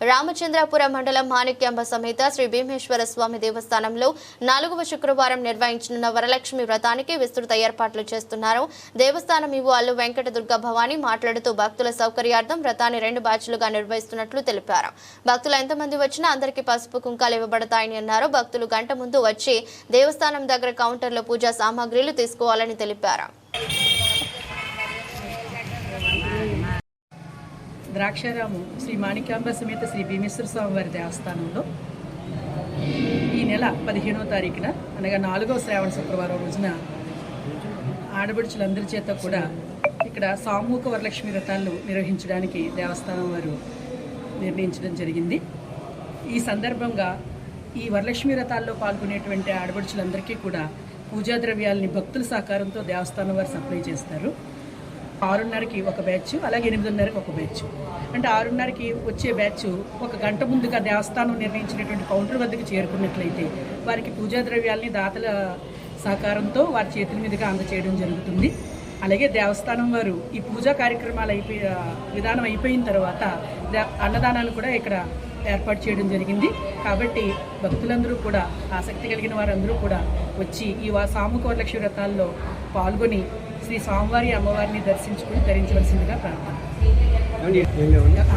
రామచంద్రాపురం మండలం మాణిక్యాంబ సమేత శ్రీ భీమేశ్వర స్వామి దేవస్థానంలో నాలుగవ శుక్రవారం నిర్వహించనున్న వరలక్ష్మి వ్రతానికి విస్తృత ఏర్పాట్లు చేస్తున్నారు. దేవస్థానం ఇవు అల్లు వెంకట దుర్గా భవాని మాట్లాడుతూ భక్తుల సౌకర్యార్థం వ్రతాన్ని రెండు బ్యాచ్లుగా నిర్వహిస్తున్నట్లు తెలిపారు. భక్తులు ఎంతమంది వచ్చినా అందరికీ పసుపు కుంకాలు ఇవ్వబడతాయని అన్నారు. భక్తులు గంట ముందు వచ్చి దేవస్థానం దగ్గర కౌంటర్లో పూజా సామాగ్రిలు తీసుకోవాలని తెలిపారు. ద్రాక్షారాము శ్రీ మాణిక్యాంబ సమేత శ్రీ భీమేశ్వర స్వామి వారి దేవస్థానంలో ఈ నెల పదిహేనవ తారీఖున అనగా నాలుగవ శ్రావణ శుక్రవారం రోజున ఆడబడుచులందరి చేత కూడా ఇక్కడ సామూహిక వరలక్ష్మి వ్రతాలను నిర్వహించడానికి దేవస్థానం వారు నిర్ణయించడం జరిగింది. ఈ సందర్భంగా ఈ వరలక్ష్మి వ్రతాల్లో పాల్గొనేటువంటి ఆడబడుచులందరికీ కూడా పూజా ద్రవ్యాలని భక్తుల సహకారంతో దేవస్థానం వారు సప్లై చేస్తారు. ఆరున్నరకి ఒక బ్యాచ్ అలాగే ఎనిమిదిన్నరకి ఒక బ్యాచ్ అంటే ఆరున్నరకి వచ్చే బ్యాచ్ ఒక గంట ముందుగా దేవస్థానం నిర్ణయించినటువంటి కౌంటర్ వద్దకు చేరుకున్నట్లయితే వారికి పూజా ద్రవ్యాల్ని దాతల సహకారంతో వారి చేతుల మీదుగా అందచేయడం జరుగుతుంది. అలాగే దేవస్థానం వారు ఈ పూజా కార్యక్రమాలు అయిపోయి విధానం అయిపోయిన తర్వాత దే- అన్నదానాలు కూడా ఇక్కడ ఏర్పాటు చేయడం జరిగింది. కాబట్టి భక్తులందరూ కూడా ఆసక్తి కలిగిన వారందరూ కూడా వచ్చి ఈ వా- సామూహిక వరలక్ష్మి వ్రతాల్లో పాల్గొని శ్రీ స్వామివారి అమ్మవారిని దర్శించుకుని ధరించవలసిందిగా ప్రార్థన.